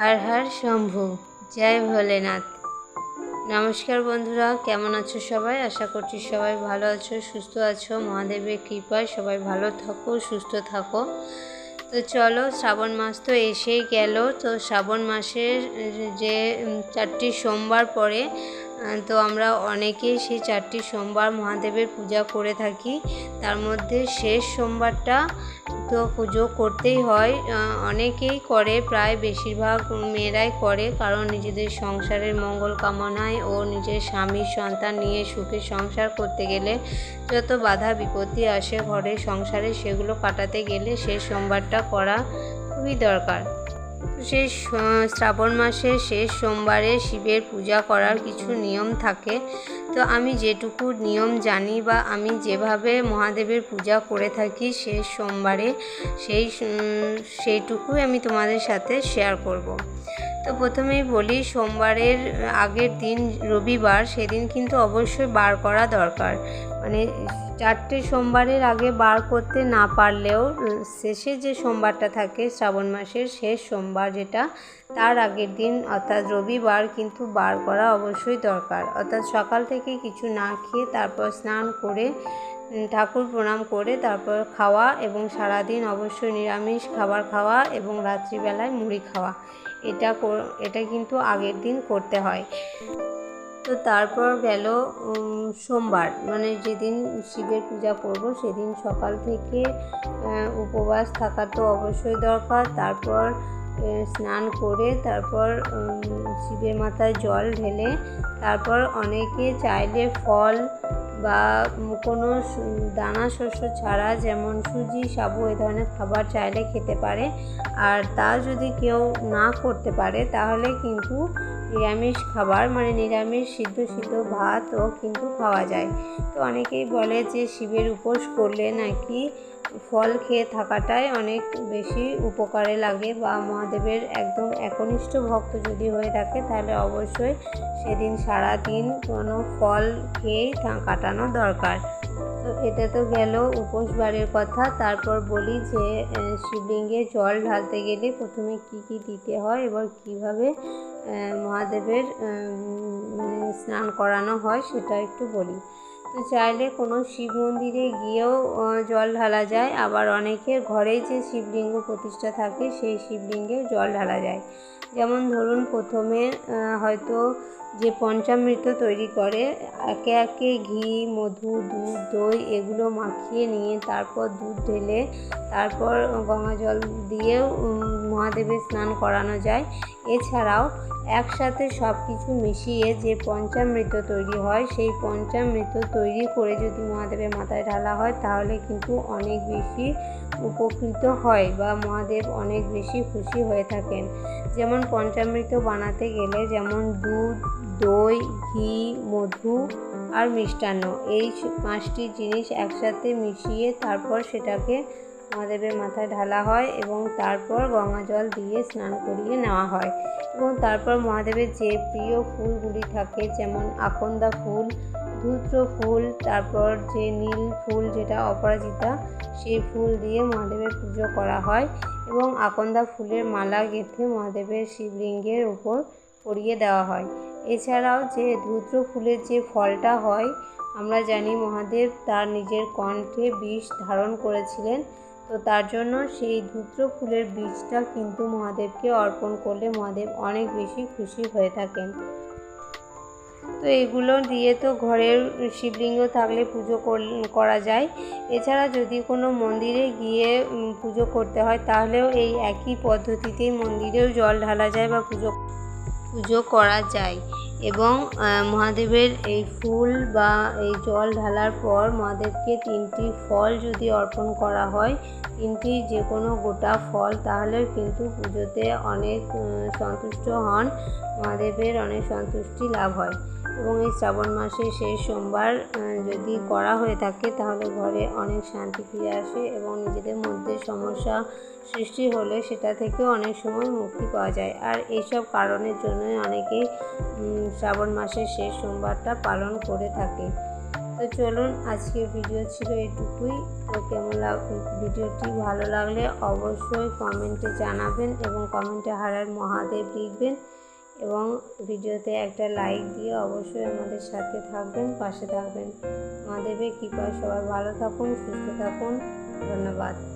হর হর শম্ভু। জয় ভোলেনাথ। নমস্কার বন্ধুরা, কেমন আছো সবাই? আশা করছি সবাই ভালো আছো, সুস্থ আছো। মহাদেবের কৃপায় সবাই ভালো থাকো, সুস্থ থাকো। তো চলো, শ্রাবণ মাস তো এসেই গেল। তো শ্রাবণ মাসের যে চারটি সোমবার পরে তো আমরা অনেকেই সেই চারটি সোমবার মহাদেবের পূজা করে থাকি। তার মধ্যে শেষ সোমবারটা তো পুজো করতেই হয়। অনেকেই করে, প্রায় বেশিরভাগ মেয়েরাই করে কারণ নিজেদের সংসারের মঙ্গল কামনায় ও নিজের স্বামীর সন্তান নিয়ে সুখে সংসার করতে গেলে যত বাধা বিপত্তি আসে ঘরে সংসারে সেগুলো কাটাতে গেলে শেষ সোমবারটা করা খুবই দরকার। সেই শ্রাবণ মাসের শেষ সোমবারে শিবের পূজা করার কিছু নিয়ম থাকে তো আমি যেটুকু নিয়ম জানি বা আমি যেভাবে মহাদেবের পূজা করে থাকি শেষ সোমবারে, সেই সেইটুকুই আমি তোমাদের সাথে শেয়ার করব। তো প্রথমেই বলি, সোমবারের আগের দিন, রবিবার, সেদিন কিন্তু অবশ্যই বার করা দরকার। মানে চারটে সোমবারের আগে বার করতে না পারলেও শেষে যে সোমবারটা থাকে, শ্রাবণ মাসের শেষ সোমবার যেটা, তার আগের দিন, অর্থাৎ রবিবার কিন্তু বার করা অবশ্যই দরকার। অর্থাৎ সকাল থেকে কিছু না খেয়ে তারপর স্নান করে ঠাকুর প্রণাম করে তারপর খাওয়া এবং সারাদিন অবশ্যই নিরামিষ খাবার খাওয়া এবং রাত্রিবেলায় মুড়ি খাওয়া। এটা এটা কিন্তু আগের দিন করতে হয়। তো তারপর গেল সোমবার। মানে যেদিন শিবের পূজা করব, সেদিন সকাল থেকে উপবাস থাকা তো অবশ্যই দরকার। তারপর স্নান করে তারপর শিবের মাথায় জল ঢেলে তারপর অনেকে চাইলে ফল বা কোনো দানা শস্য ছাড়া যেমন সুজি, সাবু এই ধরনের খাবার চাইলে খেতে পারে। আর তা যদি কেউ না করতে পারে, তাহলে কিন্তু নিরামিষ খাবার মানে নিরামিষ সিদ্ধ সিদ্ধ ভাতও কিন্তু খাওয়া যায়। তো অনেকেই বলে যে শিবের উপোস করলে নাকি ফল খেয়ে থাকাটাই অনেক বেশি উপকারে লাগে বা মহাদেবের একদম একনিষ্ঠ ভক্ত যদি হয়ে থাকে, তাহলে অবশ্যই সেদিন সারা দিন কোনো ফল খেয়েই কাটানো দরকার। তো এটা তো গেল উপোসবারের কথা। তারপর বলি যে শিবলিঙ্গে জল ঢালতে গেলে প্রথমে কি কি দিতে হয় এবার কীভাবে মহাদেবের মানে স্নান করানো হয় সেটা একটু বলি। তো চাইলে কোনো শিব মন্দিরে গিয়েও জল ঢালা যায়। আবার অনেকের ঘরেই যে শিবলিঙ্গ প্রতিষ্ঠা থাকে, সেই শিবলিঙ্গে জল ঢালা যায়। যেমন ধরুন, প্রথমে হয়তো যে পঞ্চামৃত তৈরি করে, একে একে ঘি, মধু, দুধ, দই এগুলো মাখিয়ে নিয়ে তারপর দুধ ঢেলে তারপর গঙ্গা জল দিয়েও মহাদেবের স্নান করানো যায়। এছাড়াও একসাথে সব কিছু মিশিয়ে যে পঞ্চামৃত তৈরি হয়, সেই পঞ্চামৃত তৈরি করে যদি মহাদেবের মাথায় ঢালা হয়, তাহলে কিন্তু অনেক বেশি উপকৃত হয় বা মহাদেব অনেক বেশি খুশি হয়ে থাকেন। যেমন পঞ্চামৃত বানাতে গেলে যেমন দুধ, দই, ঘি, মধু আর মিষ্টান্ন, এই পাঁচটি জিনিস একসাথে মিশিয়ে তারপর সেটাকে মহাদেবের মাথায় ঢালা হয় এবং তারপর গঙ্গা জল দিয়ে স্নান করিয়ে নেওয়া হয়। এবং তারপর মহাদেবের যে প্রিয় ফুলগুলি থাকে, যেমন আকন্দা ফুল, ধূত্র ফুল, তারপর যে নীল ফুল যেটা অপরাজিতা, সেই ফুল দিয়ে মহাদেবের পুজো করা হয় এবং আকন্দা ফুলের মালা গেঁথে মহাদেবের শিবলিঙ্গের উপর পরিয়ে দেওয়া হয়। এছাড়াও যে ধূত্র ফুলের যে ফলটা হয়, আমরা জানি মহাদেব তার নিজের কণ্ঠে বিষ ধারণ করেছিলেন। তো তার জন্য সেই ধূত্র ফুলের বীজটা কিন্তু মহাদেবকে অর্পণ করলে মহাদেব অনেক বেশি খুশি হয়ে থাকেন। তো এগুলো দিয়ে তো ঘরের শিবলিঙ্গ থাকলে পুজো কর- যায়। এছাড়া যদি কোনো মন্দিরে গিয়ে পুজো করতে হয়, তাহলেও এই একই পদ্ধতিতেই মন্দিরেও জল ঢালা যায় বা পুজো পুজো করা যায়। এবং মহাদেবের এই ফুল বা এই জল ঢালার পর মহাদেবকে তিনটি ফল যদি অর্পণ করা হয়, তিনটি যে কোনো গোটা ফল, তাহলে কিন্তু পুজোতে অনেক সন্তুষ্ট হন। মহাদেবের অনেক সন্তুষ্টি লাভ হয়। এবং এই শ্রাবণ মাসে সেই সোমবার যদি করা হয়ে থাকে, তাহলে ঘরে অনেক শান্তি ফিরে আসে এবং নিজেদের মধ্যে সমস্যা সৃষ্টি হলে সেটা থেকেও অনেক সময় মুক্তি পাওয়া যায়। আর এইসব কারণের জন্যই অনেকেই শ্রাবণ মাসের শেষ সোমবারটা পালন করে থাকে। তো চলুন আজকে ভিডিও ছিল এটুকুই তো কেমন লাগ, ভিডিওটি ভালো লাগলে অবশ্যই কমেন্টে জানাবেন এবং কমেন্টে হারার মহাদেব লিখবেন। এবং ভিডিওতে একটা লাইক দিয়ে অবশ্যই আমাদের সাথে থাকবেন, পাশে থাকবেন। মা মহাদেবের কৃপায় সবাই ভালো থাকুন, সুস্থ থাকুন। ধন্যবাদ।